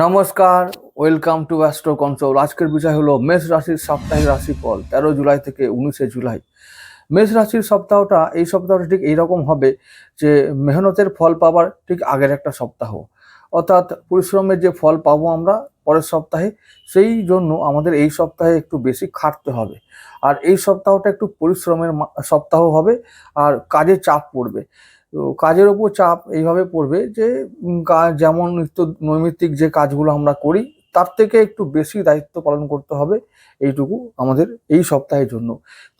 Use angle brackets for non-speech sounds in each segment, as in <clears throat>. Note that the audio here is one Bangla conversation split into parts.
নমস্কার, ওয়েলকাম টু অ্যাস্ট্রো কনসোল। আজকের বিষয় হলো মেষ রাশির সাপ্তাহিক রাশিফল, তেরো জুলাই থেকে উনিশে জুলাই। মেষ রাশির সপ্তাহটা, এই সপ্তাহটা ঠিক এইরকম হবে যে মেহনতের ফল পাবার ঠিক আগের একটা সপ্তাহ। অর্থাৎ পরিশ্রমের যে ফল পাবো আমরা পরের সপ্তাহে, সেই জন্য আমাদের এই সপ্তাহে একটু বেশি খাটতে হবে। আর এই সপ্তাহটা একটু পরিশ্রমের সপ্তাহ হবে, আর কাজে চাপ পড়বে। তো কাজের ওপর চাপ এইভাবে পড়বে যে কাজ যেমন নিত্য নৈমিত্তিক যে কাজগুলো আমরা করি, তার থেকে একটু বেশি দায়িত্ব পালন করতে হবে এইটুকু আমাদের এই সপ্তাহের জন্য।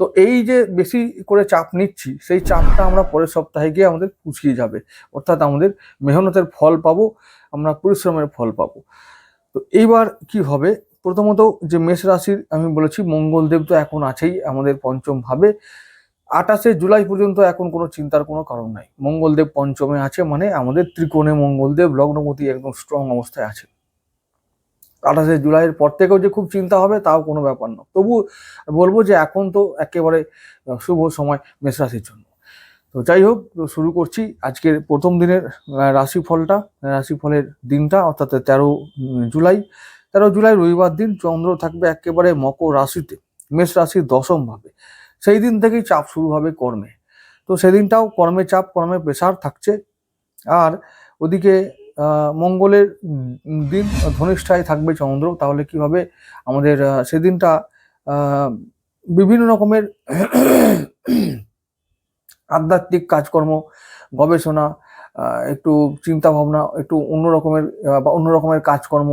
তো এই যে বেশি করে চাপ নিচ্ছি, সেই চাপটা আমরা পরের সপ্তাহে গিয়ে আমাদের পুষিয়ে যাবে। অর্থাৎ আমাদের মেহনতের ফল পাবো, আমরা পরিশ্রমের ফল পাবো। তো এইবার কি হবে? প্রথমত যে মেষ রাশির আমি বলেছি, মঙ্গলদেব তো এখন আছেই আমাদের পঞ্চম ভাবে। আঠাশে জুলাই পর্যন্ত এখন কোনো চিন্তার কোনো কারণ নাই। মঙ্গলদেব পঞ্চমে আছে মানে আমাদের ত্রিকোণে মঙ্গলদেব লগ্নপতি একদম স্ট্রং অবস্থায় আছে আঠাশে জুলাইয়ের পর থেকেও যে খুব চিন্তা হবে তাও কোনো ব্যাপার না। তবু বলব যে এখন তো একেবারে শুভ সময় মেষ রাশির জন্য। তো যাই হোক শুরু করছি আজকের প্রথম দিনের রাশিফলটা, রাশিফলের দিনটা, অর্থাৎ তেরো জুলাই। তেরো জুলাই রবিবার দিন, চন্দ্র থাকবে একেবারে মকর রাশিতে। মেষ রাশির দশম ভাবে। সেই দিন থেকেই চাপ শুরু হবে কর্মে। তো সেদিনটাও কর্মে চাপ, কর্মে প্রেশার থাকছে। আর ওদিকে মঙ্গলের দিন ধনিষ্ঠায় থাকবে চন্দ্র। তাহলে কি হবে আমাদের সেদিনটা বিভিন্ন রকমের আধ্যাত্মিক কাজকর্ম, গবেষণা একটু চিন্তা ভাবনা একটু অন্য রকমের বা অন্য রকমের কাজকর্ম,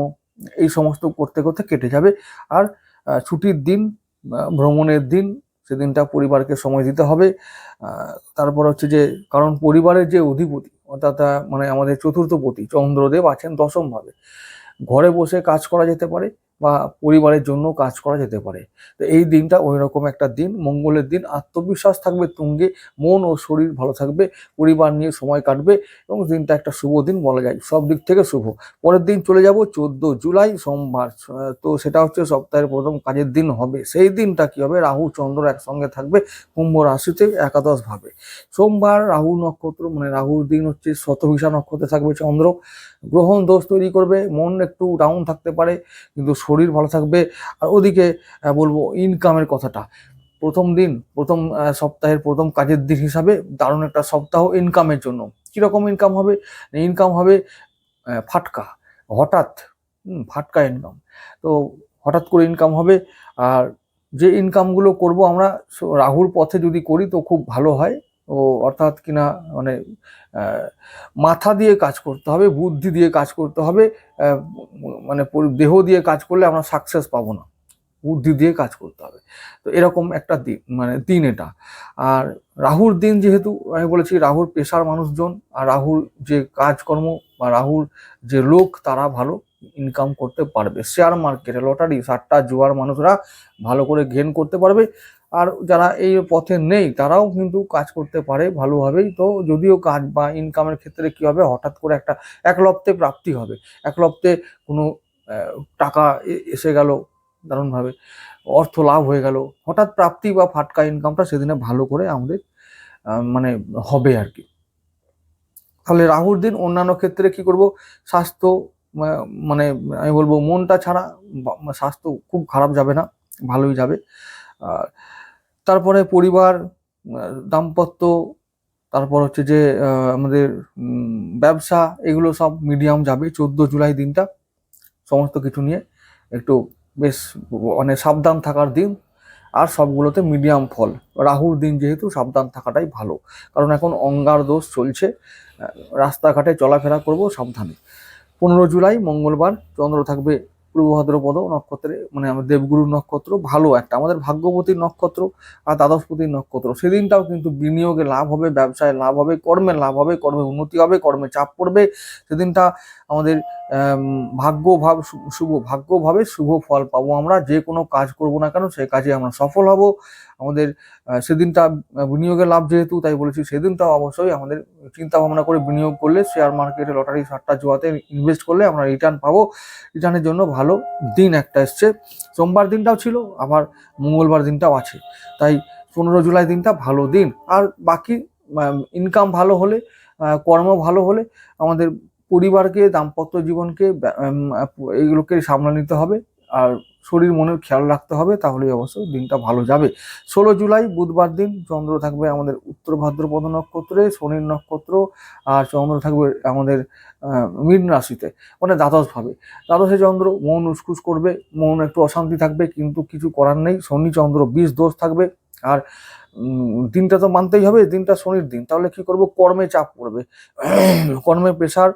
এই সমস্ত করতে করতে কেটে যাবে। আর ছুটির দিন ভ্রমণের দিন সেদিনটা পরিবারকে সময় দিতে হবে। তারপর হচ্ছে যে, কারণ পরিবারের যে অধিপতি, অর্থাৎ মানে আমাদের চতুর্থপতি চন্দ্রদেব আছেন দশমভাবে ঘরে বসে কাজ করা যেতে পারে বা পরিবারের জন্য কাজ করা যেতে পারে। তো এই দিনটা ওই রকম একটা দিন। মঙ্গলের দিন। আত্মবিশ্বাস থাকবে, তুঙ্গে মন ও শরীর ভালো থাকবে, পরিবার নিয়ে সময় কাটবে এবং দিনটা একটা শুভ দিন বলা যায়। সব দিক থেকে শুভ। পরের দিন চলে যাব চোদ্দ জুলাই সোমবার। তো সেটা হচ্ছে সপ্তাহের প্রথম কাজের দিন হবে। সেই দিনটা কি হবে? রাহু চন্দ্র একসঙ্গে থাকবে কুম্ভ রাশিতে একাদশ ভাবে। সোমবার রাহু নক্ষত্র মানে রাহুর দিন হচ্ছে শতভিষা নক্ষত্রে থাকবে চন্দ্র। গ্রহণ দোষ তৈরি করবে, মন একটু ডাউন থাকতে পারে, কিন্তু শরীর ভালো থাকবে। আর ওদিকে বলব ইনকামের কথাটা। প্রথম দিন, প্রথম সপ্তাহের প্রথম কাজের দিন হিসাবে দারুণ একটা সপ্তাহ ইনকামের জন্য। কীরকম ইনকাম হবে? ইনকাম হবে ফাটকা। হঠাৎ ফাটকা ইনকাম তো হঠাৎ করে ইনকাম হবে, আর যে ইনকামগুলো করব আমরা রাহুর পথে যদি করি তো খুব ভালো হয়। ও অর্থাৎ কিনা মানে মাথা দিয়ে কাজ করতে হবে, বুদ্ধি দিয়ে কাজ করতে হবে মানে দেহ দিয়ে কাজ করলে আমরা সাকসেস পাবো না। বুদ্ধি দিয়ে কাজ করতে হবে। তো এরকম একটা দিন মানে দিন এটা। আর রাহুর দিন যেহেতু, আমি বলেছি রাহুর পেশার মানুষজন, আর রাহুর যে কাজকর্ম বা রাহুর যে লোক, তারা ভালো ইনকাম করতে পারবে। শেয়ার মার্কেটে লটারি সাতটা জুয়ার মানুষরা ভালো করে গেন করতে পারবে। আর যারা এই পথে নেই, তারাও কিন্তু কাজ করতে পারে ভালোভাবেই। তো যদিও কাজ বা ইনকামের ক্ষেত্রে কি হবে? হঠাৎ করে একটা এক লপ্তে প্রাপ্তি হবে। এক লপ্তে কোনো টাকা এসে গেল দারুণভাবে, অর্থ লাভ হয়ে গেল, হঠাৎ প্রাপ্তি বা ফাটকা ইনকামটা সেদিনে ভালো করে আমাদের মানে হবে আর কি। তাহলে রাহুর দিন অন্যান্য ক্ষেত্রে কি করব? স্বাস্থ্য মানে আমি বলব মনটা ছাড়া স্বাস্থ্য খুব খারাপ যাবে না, ভালোই যাবে। আর তারপরে পরিবার, দাম্পত্য, তারপর হচ্ছে যে আমাদের ব্যবসা, এগুলো সব মিডিয়াম যাবে। চোদ্দ জুলাই দিনটা, সমস্ত কিছু নিয়ে একটু বেশ মানে সাবধান থাকার দিন। আর সবগুলোতে মিডিয়াম ফল। রাহুর দিন যেহেতু সাবধান থাকাটাই ভালো। কারণ এখন অঙ্গার দোষ চলছে। রাস্তাঘাটে চলাফেরা করব সাবধানে। পনেরো জুলাই, মঙ্গলবার, চন্দ্র থাকবে পূর্ব নক্ষত্রে মানে আমাদের দেবগুরু নক্ষত্র ভালো একটা আমাদের ভাগ্যবতী নক্ষত্র আর দ্বাদশপতির নক্ষত্র। সেদিনটাও কিন্তু বিনিয়োগে লাভ হবে ব্যবসায় লাভ হবে কর্মে লাভ হবে কর্মে উন্নতি হবে কর্মে চাপ পড়বে। সেদিনটা আমাদের আম, ভাগ্যভাব শুভ ভাগ্যভাবে শুভ ফল পাবো আমরা যে কোনো কাজ করব না কেন সেই কাজে আমরা সফল হব। আমাদের সেদিনটা বিনিয়োগের লাভ যেহেতু তাই বলেছি, সেদিনটাও অবশ্যই আমাদের চিন্তা ভাবনা করে বিনিয়োগ করলে শেয়ার মার্কেটে লটারি সাতটা জুয়াতে ইনভেস্ট করলে আমরা রিটার্ন পাবো। রিটার্নের জন্য ভালো দিন একটা এসছে। সোমবার দিনটাও ছিল, আবার মঙ্গলবার দিনটাও আছে। তাই পনেরো জুলাই দিনটা ভালো দিন। আর বাকি ইনকাম ভালো হলে কর্ম ভালো হলে আমাদের পরিবারকে, দাম্পত্য জীবনকে এইগুলোকে সামলে নিতে হবে। আর শরীর মনের খেয়াল রাখতে হবে তাহলেই অবশ্য দিনটা ভালো যাবে। ষোলো জুলাই, বুধবার দিন চন্দ্র থাকবে আমাদের উত্তর ভাদ্রপদ নক্ষত্রে, শনির নক্ষত্র, আর চন্দ্র থাকবে আমাদের মীন রাশিতে মানে দ্বাদশ ভাবে দ্বাদশে চন্দ্র মন উসকুস করবে, মন একটু অশান্তি থাকবে, কিন্তু কিছু করার নেই। শনি, চন্দ্র, বিষ দোষ থাকবে, আর দিনটা তো মানতেই হবে, দিনটা শনির দিন। তাহলে কি করব? কর্মে চাপ পড়বে। <clears throat> কর্মে প্রেশার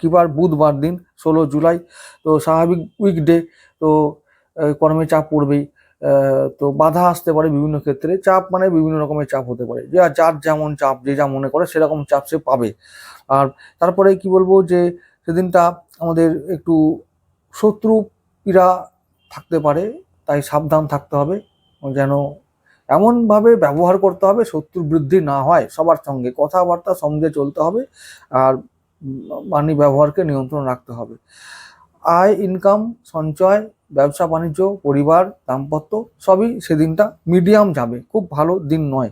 কিবার বুধবার দিন, ষোলো জুলাই, তো স্বাভাবিক উইকডে তো কর্মে চাপ পড়বেই। তো বাধা আসতে পারে বিভিন্ন ক্ষেত্রে, চাপ মানে বিভিন্ন রকমের চাপ হতে পারে। যে যার যেমন চাপ, যে যা মনে করে সেরকম চাপ সে পাবে। আর তারপরে কি বলব যে, সেদিনটা আমাদের একটু শত্রু পীড়া থাকতে পারে, তাই সাবধান থাকতে হবে। যেন এমনভাবে ব্যবহার করতে হবে শত্রু বৃদ্ধি না হয়, সবার সঙ্গে কথাবার্তা সঙ্গে চলতে হবে। আর বাণী ব্যবহারকে নিয়ন্ত্রণ রাখতে হবে। আয় ইনকাম সঞ্চয়, ব্যবসা, বাণিজ্য, পরিবার, দাম্পত্য সবই সেদিনটা মিডিয়াম যাবে, খুব ভালো দিন নয়।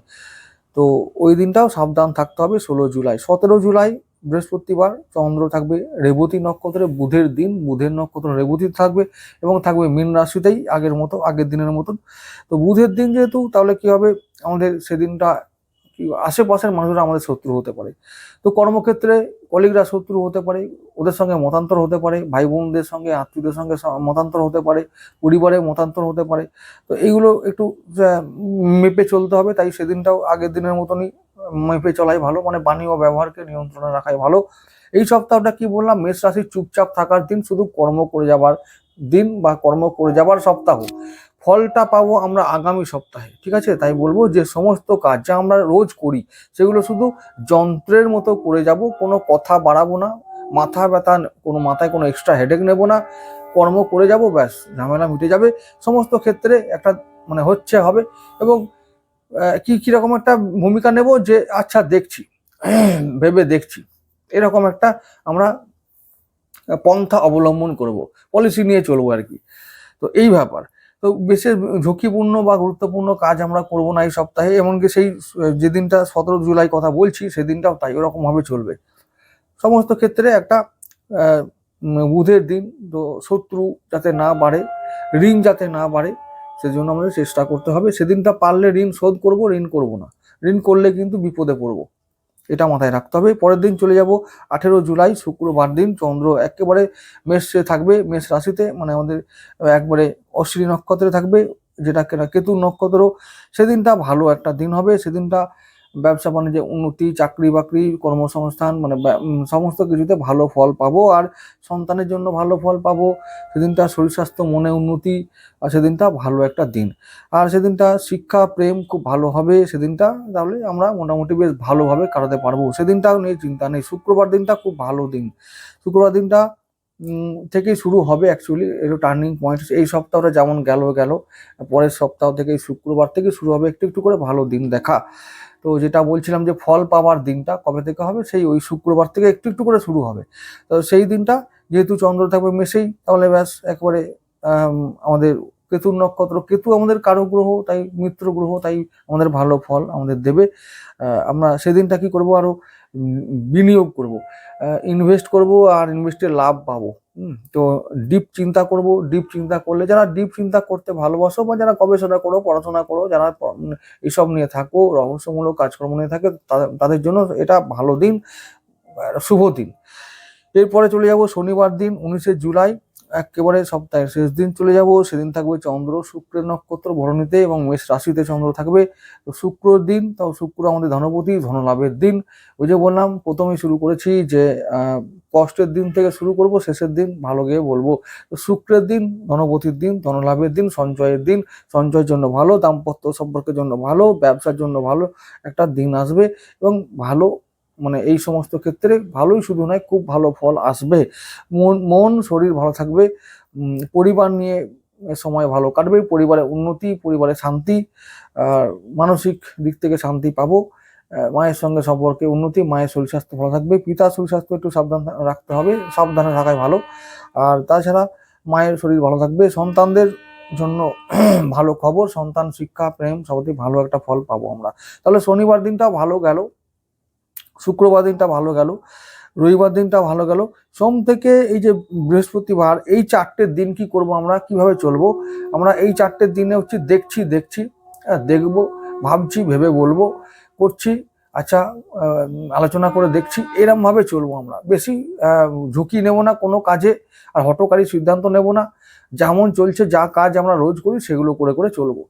তো ওই দিনটাও সাবধান থাকতে হবে ষোলো জুলাই। সতেরো জুলাই, বৃহস্পতিবার, চন্দ্র থাকবে রেবতী নক্ষত্রে, বুধের দিন, বুধের নক্ষত্র রেবতী থাকবে এবং থাকবে মীন রাশিতেই আগের মতো, আগের দিনের মতন। তো বুধের দিন যেহেতু, তাহলে কি হবে? আমাদের সেদিনটা আশেপাশের মানুষরা আমাদের শত্রু হতে পারে। তো কর্মক্ষেত্রে কলিগরা শত্রু হতে পারে, ওদের সঙ্গে মতান্তর হতে পারে ভাই বোনদের সঙ্গে, আত্মীয়দের সঙ্গে মতান্তর হতে পারে, পরিবারে মতান্তর হতে পারে। তো এইগুলো একটু মেপে চলতে হবে, তাই সেদিনটাও আগের দিনের মতনই মেপে চলাই ভালো মানে বাণী ও ব্যবহারকে নিয়ন্ত্রণে রাখাই ভালো। এই সপ্তাহটা কি বললাম, মেষ রাশির চুপচাপ থাকার দিন, শুধু কর্ম করে যাবার দিন বা কর্ম করে যাবার সপ্তাহ। ফলটা পাবো আমরা আগামী সপ্তাহে, ঠিক আছে? তাই বলব যে সমস্ত কাজ যা আমরা রোজ করি, সেগুলো শুধু যন্ত্রের মতো করে যাব, কোনো কথা বাড়াবো না, মাথা ব্যথা, কোনো মাথায় কোনো এক্সট্রা হেডেক নেব না, কর্ম করে যাব, ব্যাস, ঝামেলা মিটে যাবে, সমস্ত ক্ষেত্রে একটা মানে হচ্ছে হবে এবং কি কীরকম একটা ভূমিকা নেব যে আচ্ছা দেখছি, <clears throat> ভেবে দেখছি, এরকম একটা আমরা পন্থা অবলম্বন করব পলিসি নিয়ে চলবো আর কি। তো এই ব্যাপার। বিশেষ ঝুঁকিপূর্ণ বা গুরুত্বপূর্ণ কাজ আমরা করব না এই সপ্তাহে, এমনকি সেই যেদিনটা সতেরো জুলাই কথা বলছি, সেদিনটাও তাই, ওরকমভাবে চলবে। সমস্ত ক্ষেত্রে একটা বুধের দিন, তো শত্রু যাতে না বাড়ে, ঋণ যাতে না বাড়ে, সেজন্য আমাদের চেষ্টা করতে হবে। সেদিনটা পারলে ঋণ শোধ করব, ঋণ করব না। ঋণ করলে কিন্তু বিপদে পড়ব। এটা মাথায় রাখতে হবে। পরের দিন চলে যাব আঠেরো জুলাই, শুক্রবার দিন। চন্দ্র একেবারে মেষে থাকবে, মেষ রাশিতে মানে আমাদের একবারে অশ্বিনী নক্ষত্রে থাকবে, যেটা কেতু নক্ষত্র সেদিনটা ভালো একটা দিন হবে। সেদিনটা ব্যবসা বাণিজ্যে উন্নতি, চাকরি বাকরি, কর্মসংস্থান মানে সমস্ত কিছুতে ভালো ফল পাবো আর সন্তানের জন্য ভালো ফল পাবো। সেদিনটা শরীর স্বাস্থ্য, মনে উন্নতি, আর সেদিনটা ভালো একটা দিন। আর সেদিনটা শিক্ষা, প্রেম খুব ভালো হবে। সেদিনটা তাহলে আমরা মোটামুটি বেশ ভালোভাবে কাটাতে পারব। সেদিনটাও নিয়ে চিন্তা নেই। শুক্রবার দিনটা খুব ভালো দিন। শুক্রবার দিনটা থেকেই শুরু হবে অ্যাকচুয়ালি একটু টার্নিং পয়েন্ট এই সপ্তাহটা যেমন গেল গেল। পরের সপ্তাহ থেকে শুক্রবার থেকে শুরু হবে। একটু একটু করে ভালো দিন দেখা। তো যেটা বলছিলাম যে ফল পাওয়ার দিনটা কবে থেকে হবে? সেই ওই শুক্রবার থেকে একটু একটু করে শুরু হবে। তো সেই দিনটা যেহেতু চন্দ্র থাকবে মেশেই তাহলে ব্যাস একবারে আমাদের কেতুর নক্ষত্র, কেতু আমাদের কারও গ্রহ, তাই মিত্র গ্রহ, তাই আমাদের ভালো ফল আমাদের দেবে। আমরা সেদিনটা কি করব? আরও বিনিয়োগ করব। ইনভেস্ট করব আর ইনভেস্টের লাভ পাবো। তো ডিপ চিন্তা করব ডিপ চিন্তা করলে যারা ডিপ চিন্তা করতে ভালোবাসো বা যারা গবেষণা করো, পড়াশোনা করো, যারা এসব নিয়ে থাকো, রহস্যমূলক কাজকর্ম নিয়ে থাকে তাদের জন্য এটা ভালো দিন শুভ দিন। এরপরে চলে যাব শনিবার দিন, উনিশে জুলাই একেবারে সপ্তাহের শেষ দিন চলে যাব। সেদিন থাকবে চন্দ্র শুক্রের নক্ষত্র ভরণীতে এবং মেষ রাশিতে চন্দ্র থাকবে। তো শুক্র দিন তাও শুক্র আমাদের ধনপতি, ধনলাভের দিন। ওই যে বললাম প্রথমে শুরু করেছি যে কষ্টের দিন থেকে শুরু করব, শেষের দিন ভালো গিয়ে বলব। তো শুক্রের দিন, ধনপতির দিন, ধনলাভের দিন, সঞ্চয়ের দিন, সঞ্চয়ের জন্য ভালো, দাম্পত্য সম্পর্কের জন্য ভালো, ব্যবসার জন্য ভালো একটা দিন আসবে এবং ভালো মানে এই সমস্ত ক্ষেত্রে ভালোই শুধু নয়, খুব ভালো ফল আসবে। মন মন, শরীর ভালো থাকবে। পরিবার নিয়ে সময় ভালো কাটবে। পরিবারে উন্নতি, পরিবারে শান্তি মানসিক দিক থেকে শান্তি পাবো। মায়ের সঙ্গে সম্পর্কে উন্নতি, মায়ের শরীর স্বাস্থ্য ভালো থাকবে। পিতার শরীর স্বাস্থ্য একটু সাবধান রাখতে হবে। সাবধানে থাকাই ভালো। আর তাছাড়া মায়ের শরীর ভালো থাকবে। সন্তানদের জন্য ভালো খবর, সন্তান, শিক্ষা, প্রেম সবই ভালো একটা ফল পাবো আমরা। তাহলে শনিবার দিনটা ভালো গেল। শুক্রবার দিনটা ভালো গেল রবিবার দিনটা ভালো গেল। সোম থেকে এই যে বৃহস্পতিবার এই চারটের দিন কি করব আমরা কীভাবে চলবো? আমরা এই চারটের দিনে হচ্ছে দেখছি দেখছি হ্যাঁ, দেখব ভাবছি ভেবে বলব করছি আচ্ছা আলোচনা করে দেখছি এরম ভাবে চলবো আমরা। বেশি ঝুঁকি নেব না কোনো কাজে আর হটকারী সিদ্ধান্ত নেব না। যেমন চলছে যা কাজ আমরা রোজ করি সেগুলো করে করে চলবো।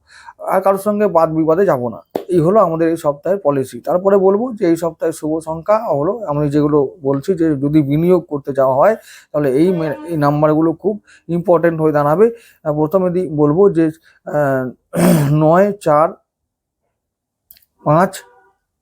আর কারোর সঙ্গে বাদ বিবাদে যাব না। এই হলো আমাদের এই সপ্তাহের পলিসি তারপরে বলব যে এই সপ্তাহের শুভ সংখ্যা হলো, আমি যেগুলো বলছি যে যদি বিনিয়োগ করতে যাওয়া হয়, তাহলে এই এই নাম্বারগুলো খুব ইম্পর্টেন্ট হয়ে দাঁড়াবে। প্রথমে বলব যে <clears throat> নয়, চার, পাঁচ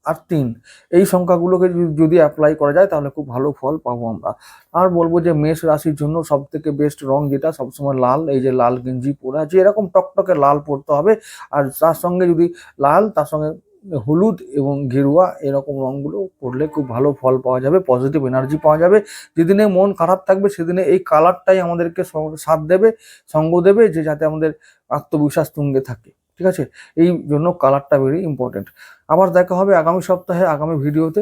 আর তিন, এই সংখ্যাগুলোকে যদি- অ্যাপ্লাই করা যায় তাহলে খুব ভালো ফল পাবো আমরা। আর বলব যে মেষ রাশির জন্য সব থেকে বেস্ট রং যেটা সবসময় লাল, এই যে লাল গেঞ্জি পরে আছে, এরকম টকটকে লাল পরতে হবে। আর তার সঙ্গে যদি লাল, তার সঙ্গে হলুদ এবং গেরুয়া এরকম রঙগুলো পরলে খুব ভালো ফল পাওয়া যাবে পজিটিভ এনার্জি পাওয়া যাবে। যেদিনে মন খারাপ থাকবে, সেদিনে এই কালারটাই আমাদেরকে সাথ দেবে, সঙ্গ দেবে, যে যাতে আমাদের আত্মবিশ্বাস তুঙ্গে থাকে। ঠিক আছে? এই জন্য কালারটা ভেরি ইম্পর্টেন্ট আবার দেখা হবে আগামী সপ্তাহে আগামী ভিডিওতে।